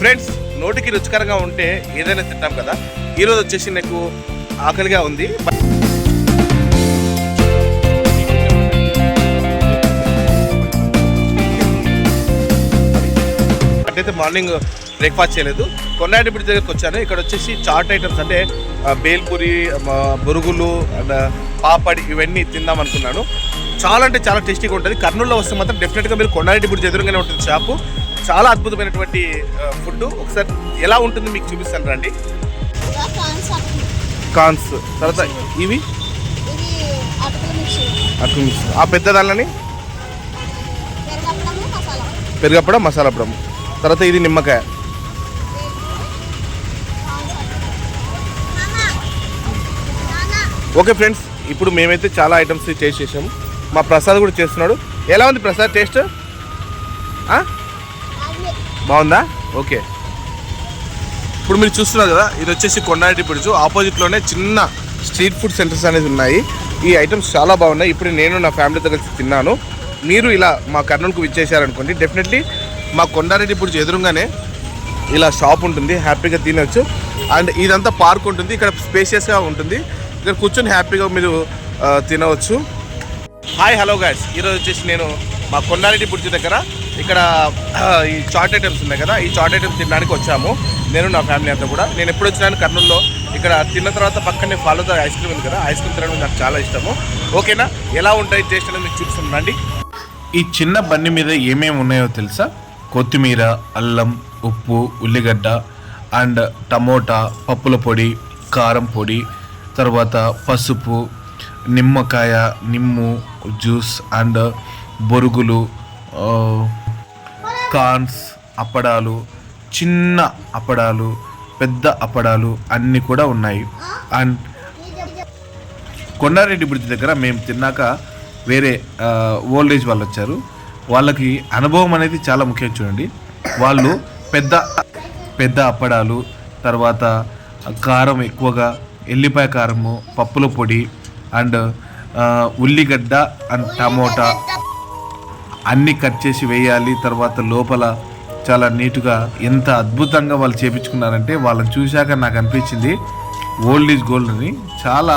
Friends నోటికి రుచికరంగా ఉంటే ఏదైనా తింటాం కదా. ఈరోజు వచ్చేసి నాకు ఆకలిగా ఉంది. అయితే మార్నింగ్ బ్రేక్ఫాస్ట్ చేయలేదు. కొన్నాటి బ్రిడ్జ్ దగ్గరికి వచ్చాను. ఇక్కడ వచ్చేసి చాట్ ఐటమ్స్ అంటే బేల్పూరి బొరుగులు అండ్ పాపడి ఇవన్నీ తిందాం అనుకున్నాను. చాలా అంటే చాలా టేస్టీగా ఉంటుంది. కర్నూలులో వస్తే మాత్రం డెఫినెట్గా మీరు కొండారెడ్డి బ్రిడ్జ్ ఎదురుగానే ఉంటుంది షాపు. చాలా అద్భుతమైనటువంటి ఫుడ్ ఒకసారి ఎలా ఉంటుంది మీకు చూపిస్తాను రండి. కాన్స్. తర్వాత ఇవి? అటు మిక్స్. ఆ పెద్ద దానిలని మసాలా పెరుగప్పడం మసాలా అప్పడం. తర్వాత ఇది నిమ్మకాయ. ఓకే ఫ్రెండ్స్ ఇప్పుడు మేమైతే చాలా ఐటమ్స్ టేస్ట్ చేసాము మా ప్రసాద్ కూడా చేస్తున్నాడు. ఎలా ఉంది ప్రసాద్ టేస్ట్? ఆ? బాగుందా? ఓకే. ఇప్పుడు మీరు చూస్తున్నారు కదా ఇది వచ్చేసి కొండారెడ్డి బ్రిడ్జ్. ఆపోజిట్లోనే చిన్న స్ట్రీట్ ఫుడ్ సెంటర్స్ అనేది ఉన్నాయి. ఈ ఐటమ్స్ చాలా బాగున్నాయి. ఇప్పుడు నేను నా ఫ్యామిలీతో కలిసి తిన్నాను. మీరు ఇలా మా కర్నూలుకు విచ్చేసారనుకోండి డెఫినెట్లీ మా కొండారెడ్డి బ్రిడ్జ్ ఎదురుగానే ఇలా షాప్ ఉంటుంది. హ్యాపీగా తినవచ్చు అండ్ ఇదంతా పార్క్ ఉంటుంది. ఇక్కడ స్పేషియస్గా ఉంటుంది. ఇక్కడ కూర్చొని హ్యాపీగా మీరు తినవచ్చు. హాయ్ హలో గాయస్ ఈరోజు వచ్చేసి నేను మా కొండారెడ్డి బ్రిడ్జ్ దగ్గర ఇక్కడ ఈ చాట్ ఐటమ్స్ ఉన్నాయి కదా ఈ చాట్ ఐటమ్స్ తినడానికి వచ్చాము. నేను నా ఫ్యామిలీ అంతా కూడా. నేను ఎప్పుడు వచ్చినాను కర్నూలులో. ఇక్కడ తిన్న తర్వాత పక్కనే ఫాలోదా ఐస్ క్రీమ్ ఉంది కదా ఐస్ క్రీమ్ తినడం నాకు చాలా ఇష్టము. ఓకేనా? ఎలా ఉంటాయి టేస్ట్ అనేది మీకు చూపిస్తున్నాండి ఈ చిన్న బండి మీద ఏమేమి ఉన్నాయో తెలుసా? కొత్తిమీర అల్లం ఉప్పు ఉల్లిగడ్డ అండ్ టమోటా పప్పుల పొడి కారం పొడి తర్వాత పసుపు నిమ్మకాయ నిమ్ము జ్యూస్ అండ్ బొరుగులు కాన్స్ కార్న్స్ అప్పడాలు చిన్న అప్పడాలు పెద్ద అప్పడాలు అన్నీ కూడా ఉన్నాయి. అండ్ కొండారెడ్డి బ్రిడ్జ్ దగ్గర మేము తిన్నాక వేరే ఓల్డ్ ఏజ్ వాళ్ళు వచ్చారు. వాళ్ళకి అనుభవం అనేది చాలా ముఖ్యం చూడండి. వాళ్ళు పెద్ద పెద్ద అప్పడాలు తర్వాత కారం ఎక్కువగా ఎల్లిపాయ కారము పప్పుల పొడి అండ్ ఉల్లిగడ్డ అండ్ టమోటా అన్నీ కట్ చేసి వేయాలి తర్వాత లోపల చాలా నీట్గా ఎంత అద్భుతంగా వాళ్ళు చేపించుకున్నారంటే వాళ్ళని చూశాక నాకు అనిపించింది ఓల్డ్ ఈజ్ గోల్డ్ అని. చాలా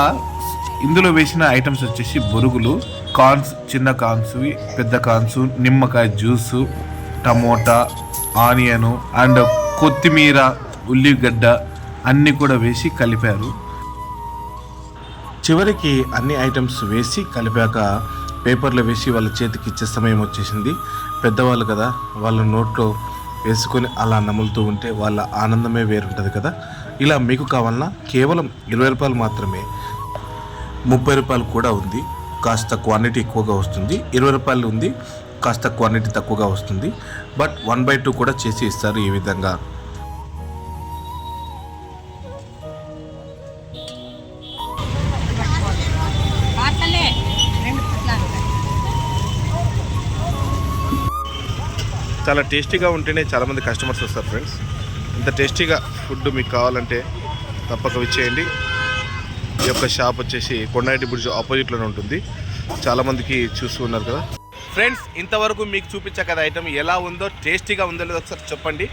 ఇందులో వేసిన ఐటమ్స్ వచ్చేసి బొరుగులు కాన్స్ చిన్న కాన్స్ పెద్ద కాన్సు నిమ్మకాయ జ్యూస్ టమోటా ఆనియను అండ్ కొత్తిమీర ఉల్లిగడ్డ అన్నీ కూడా వేసి కలిపారు. చివరికి అన్ని ఐటమ్స్ వేసి కలిపాక పేపర్లో వేసి వాళ్ళ చేతికి ఇచ్చే సమయం వచ్చేసింది. పెద్దవాళ్ళు కదా వాళ్ళ నోట్లో వేసుకొని అలా నములుతూ ఉంటే వాళ్ళ ఆనందమే వేరుంటుంది కదా. ఇలా మీకు కావాలన్నా కేవలం ఇరవై రూపాయలు మాత్రమే. ముప్పై రూపాయలు కూడా ఉంది కాస్త క్వాంటిటీ ఎక్కువగా వస్తుంది. ఇరవై రూపాయలు ఉంది కాస్త క్వాంటిటీ తక్కువగా వస్తుంది. బట్ వన్ బై టూ కూడా చేసి ఇస్తారు ఈ విధంగా. చాలా టేస్టీగా ఉంటేనే చాలామంది కస్టమర్స్ వస్తారు ఫ్రెండ్స్ ఇంత టేస్టీగా ఫుడ్ మీకు కావాలంటే తప్పక విచ్చేయండి. ఈ యొక్క షాప్ వచ్చేసి కొండారెడ్డి బ్రిడ్జ్ ఆపోజిట్లోనే ఉంటుంది. చాలామందికి చూస్తూ ఉన్నారు కదా. ఫ్రెండ్స్ ఇంతవరకు మీకు చూపించా కదా ఐటమ్ ఎలా ఉందో టేస్టీగా ఉందో లేదో ఒకసారి చెప్పండి.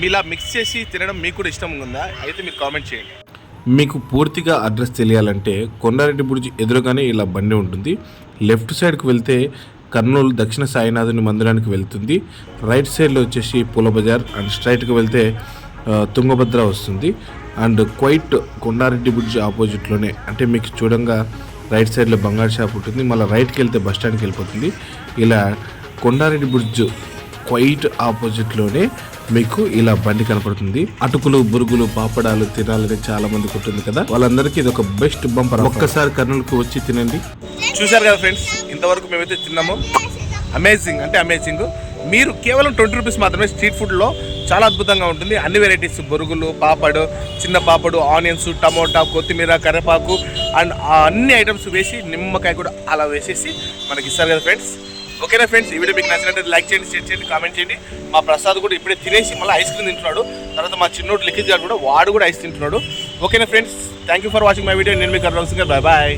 మీలా మిక్స్ చేసి తినడం మీకు కూడా ఇష్టం ఉందా? అయితే మీరు కామెంట్ చేయండి. మీకు పూర్తిగా అడ్రస్ తెలియాలంటే కొండారెడ్డి బ్రిడ్జ్ ఎదురుగానే ఇలా బండి ఉంటుంది. లెఫ్ట్ సైడ్కి వెళ్తే కర్నూలు దక్షిణ సాయినాథుని మందిరానికి వెళ్తుంది. రైట్ సైడ్లో వచ్చేసి పూల బజార్ అండ్ స్ట్రైట్కి వెళ్తే తుంగభద్ర వస్తుంది. అండ్ క్వైట్ కొండారెడ్డి బ్రిడ్జ్ ఆపోజిట్లోనే అంటే మీకు చూడంగా రైట్ సైడ్లో బంగారు షాప్ ఉంటుంది. మళ్ళీ రైట్కి వెళ్తే బస్ స్టాండ్కి వెళ్ళిపోతుంది. ఇలా కొండారెడ్డి బ్రిడ్జ్ క్వైట్ ఆపోజిట్లోనే మీకు ఇలా బండి కనపడుతుంది. అటుకులు బురుగులు పాపడాలు తినాలని చాలా మందికి ఉంటుంది కదా. వాళ్ళందరికీ ఇది ఒక బెస్ట్ బంపర్ ఒక్కసారి కర్నూలుకు వచ్చి తినండి. చూశారు కదా ఫ్రెండ్స్ ఇంతవరకు మేమైతే తిన్నాము. అమేజింగ్ అంటే అమేజింగ్ మీరు కేవలం ట్వంటీ రూపీస్ మాత్రమే స్ట్రీట్ ఫుడ్లో చాలా అద్భుతంగా ఉంటుంది. అన్ని వెరైటీస్ బొరుగులు పాపడు చిన్న పాపడు ఆనియన్స్ టమోటా కొత్తిమీర కరివేపాకు అండ్ ఆ అన్ని ఐటమ్స్ వేసి నిమ్మకాయ కూడా అలా వేసేసి మనకి ఇస్తారు కదా ఫ్రెండ్స్ ఓకేనా ఫ్రెండ్స్ ఈ వీడియో మీకు నచ్చినట్లయితే లైక్ చేయండి షేర్ చేయండి కామెంట్ చేయండి. మా ప్రసాద్ కూడా ఇప్పుడే తినేసి మళ్ళీ ఐస్ క్రీమ్ తింటున్నాడు. తర్వాత మా చిన్నోడు లిఖిత్ గారు కూడా వాడు కూడా ఐస్ తింటున్నాడు. ఓకేనా friends thank you for watching my video నేను మీకు బాయ్ బాయ్